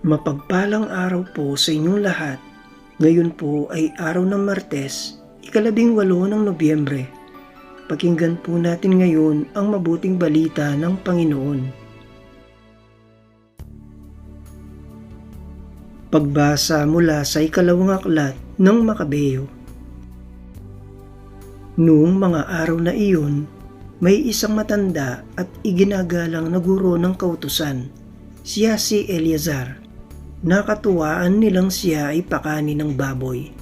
Mapagpalang araw po sa inyong lahat. Ngayon po ay araw ng Martes, ikalabing walo ng Nobyembre. Pakinggan po natin ngayon ang mabuting balita ng Panginoon. Pagbasa mula sa ikalawang aklat ng Makabeyo. Noong mga araw na iyon, may isang matanda at iginagalang na guro ng kautusan. Siya si Eleazar. Nakatuwaan nilang siya ay pakani ng baboy,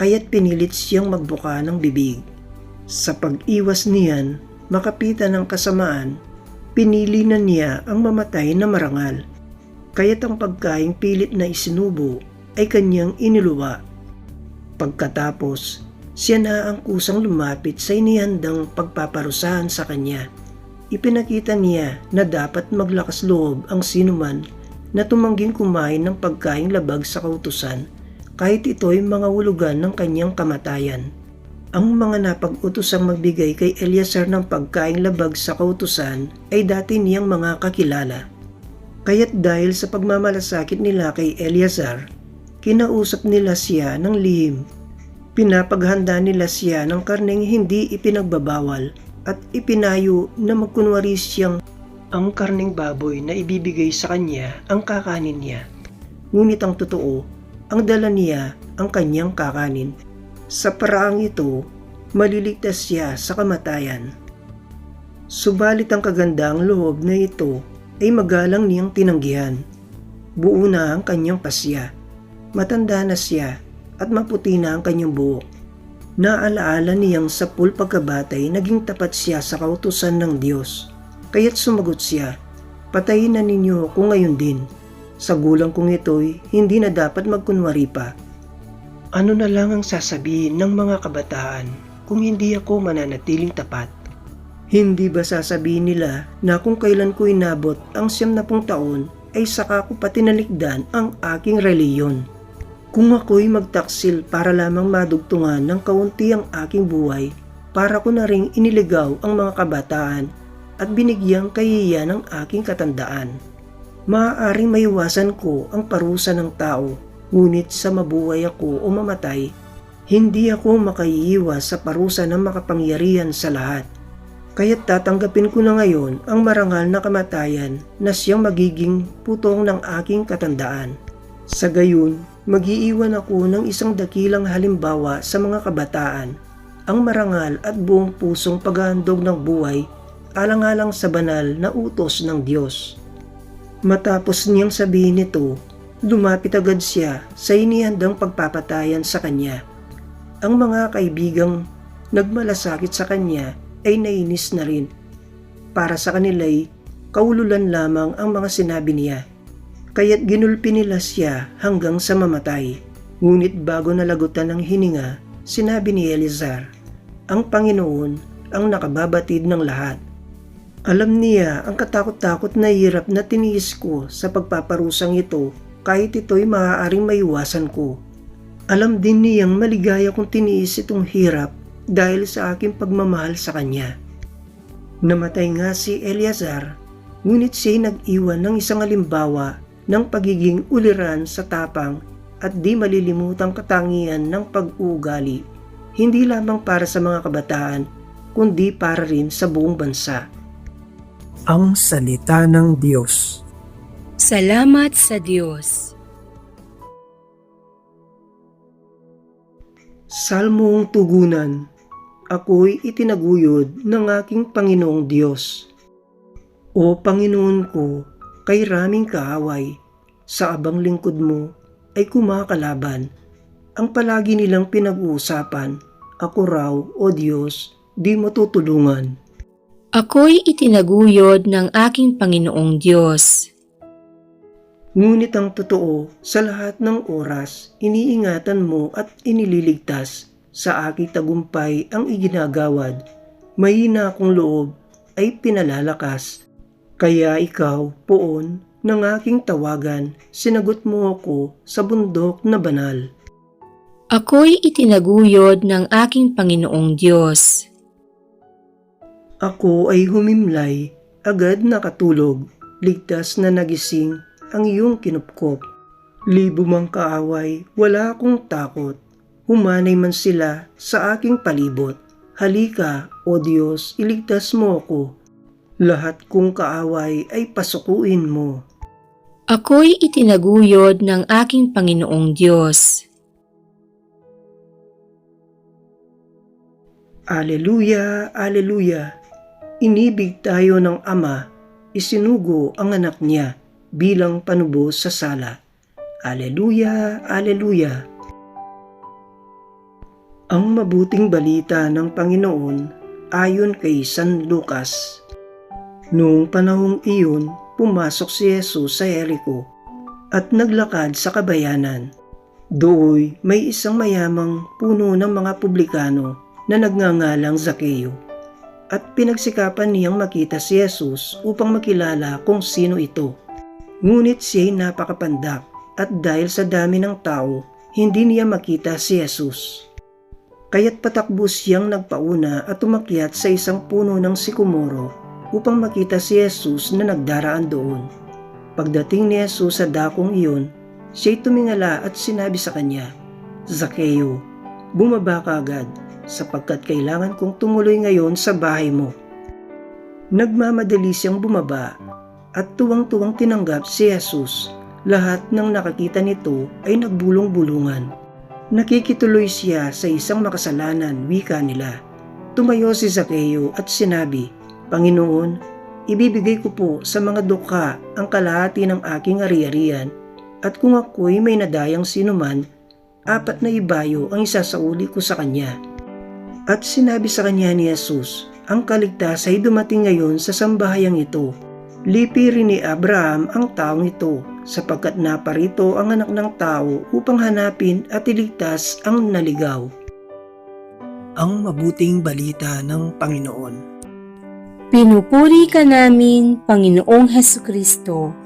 kaya't pinilit siyang magbuka ng bibig. Sa pag-iwas niyan, makapitan ng kasamaan, pinili na niya ang mamatay na marangal. Kaya't ang pagkaing pilit na isinubo ay kanyang iniluwa. Pagkatapos, siya na ang kusang lumapit sa inihandang pagpaparusahan sa kanya. Ipinakita niya na dapat maglakas loob ang sinuman na tumangging kumain ng pagkaing labag sa kautusan kahit ito'y mga hulugan ng kanyang kamatayan. Ang mga napag-utosang magbigay kay Eleazar ng pagkaing labag sa kautusan ay dati niyang mga kakilala. Kaya't dahil sa pagmamalasakit nila kay Eleazar, kinausap nila siya ng lihim. Pinapaghanda nila siya ng karneng hindi ipinagbabawal at ipinayo na magkunwari siyang ang karning baboy na ibibigay sa kanya ang kakanin niya. Ngunit ang totoo, ang dala niya ang kanyang kakanin. Sa paraang ito, maliligtas siya sa kamatayan. Subalit ang kagandang loob na ito ay magalang niyang tinanggihan. Buo na ang kanyang pasya. Matanda na siya at maputi na ang kanyang buhok. Naalaala niyang sa pul pagkabatay naging tapat siya sa kautusan ng Diyos Kaya't sumagot siya, patayin na ninyo ako ngayon din. Sa gulang kong ito'y hindi na dapat magkunwari pa. Ano na lang ang sasabihin ng mga kabataan kung hindi ako mananatiling tapat? Hindi ba sasabihin nila na kung kailan ko inabot ang siyam na pung taon ay saka ko patinalikdan ang aking reliyon? Kung ako'y magtaksil para lamang madugtungan ng kaunti ang aking buhay, para ko na ring iniligaw ang mga kabataan at binigyang kahiya ng aking katandaan. Maaaring maiwasan ko ang parusa ng tao, ngunit sa mabuhay ako o mamatay, hindi ako makaiiwas sa parusa ng makapangyarihan sa lahat. Kaya't tatanggapin ko na ngayon ang marangal na kamatayan na siyang magiging putong ng aking katandaan. Sa gayon, magiiwan ako ng isang dakilang halimbawa sa mga kabataan, ang marangal at buong pusong paghahandog ng buhay alang-alang sa banal na utos ng Diyos. Matapos niyang sabihin ito, lumapit agad siya sa inihandang pagpapatayan sa kanya. Ang mga kaibigang nagmalasakit sa kanya ay nainis na rin. Para sa kanila'y kaululan lamang ang mga sinabi niya. Kaya't ginulpi nila siya hanggang sa mamatay. Ngunit bago nalagutan ng hininga, sinabi ni Elizar, ang Panginoon ang nakababatid ng lahat alam niya ang katakot-takot na hirap na tiniis ko sa pagpaparusang ito kahit ito'y maaaring maiwasan ko. Alam din niyang maligaya kong tiniis itong hirap dahil sa aking pagmamahal sa kanya. Namatay nga si Eleazar, ngunit siya'y nag-iwan ng isang alimbawa ng pagiging uliran sa tapang at di malilimutang katangian ng pag-uugali, hindi lamang para sa mga kabataan, kundi para rin sa buong bansa ang salita ng Diyos. Salamat sa Diyos. Salmong tugunan, ako'y itinaguyod ng aking Panginoong Diyos. O Panginoon ko, kay raming kaaway, sa abang lingkod mo ay kumakalaban. Ang palagi nilang pinag-uusapan, ako raw, O Diyos, di mo tutulungan. Ako'y itinaguyod ng aking Panginoong Diyos. Ngunit ang totoo, sa lahat ng oras, iniingatan mo at inililigtas. Sa aking tagumpay ang iginagawad. Mahina akong loob ay pinalalakas. Kaya ikaw, poon, ng aking tawagan, sinagot mo ako sa bundok na banal. Ako'y itinaguyod ng aking Panginoong Diyos. Ako ay humimlay, agad nakatulog, ligtas na nagising ang iyong kinupkop. Libo mang kaaway, wala akong takot. Humanay man sila sa aking palibot. Halika, O Diyos, iligtas mo ako. Lahat kong kaaway ay pasukuin mo. Ako'y itinaguyod ng aking Panginoong Diyos. Aleluya, aleluya. Inibig tayo ng Ama, isinugo ang anak niya bilang panubos sa sala. Aleluya, aleluya. Ang mabuting balita ng Panginoon ayon kay San Lucas. Noong panahong iyon, pumasok si Jesus sa Jericho at naglakad sa kabayanan. Dooy may isang mayamang puno ng mga publikano na nagngangalang Zakeo at pinagsikapan niyang makita si Jesus upang makilala kung sino ito. Ngunit siya'y napakapandak at dahil sa dami ng tao, hindi niya makita si Jesus. Kaya't patakbo siyang nagpauna at umakyat sa isang puno ng sikumoro upang makita si Jesus na nagdaraan doon. Pagdating ni Jesus sa dakong iyon, siya'y tumingala at sinabi sa kanya, Zakeo, bumaba ka agad sapagkat kailangan kong tumuloy ngayon sa bahay mo. Nagmamadali siyang bumaba at tuwang-tuwang tinanggap si Jesus. Lahat ng nakakita nito ay nagbulong-bulungan. Nakikituloy siya sa isang makasalanan, wika nila. Tumayo si Zakeo at sinabi, Panginoon, ibibigay ko po sa mga dukha ang kalahati ng aking ari-arian at kung ako'y may nadayang sinuman, apat na ibayo ang isasauli ko sa kanya. At sinabi sa kanya ni Jesus, ang kaligtas ay dumating ngayon sa sambahayang ito. Lipi rin ni Abraham ang taong ito, sapagkat naparito ang anak ng tao upang hanapin at iligtas ang naligaw. Ang mabuting balita ng Panginoon. Pinupuri ka namin, Panginoong Heso Kristo.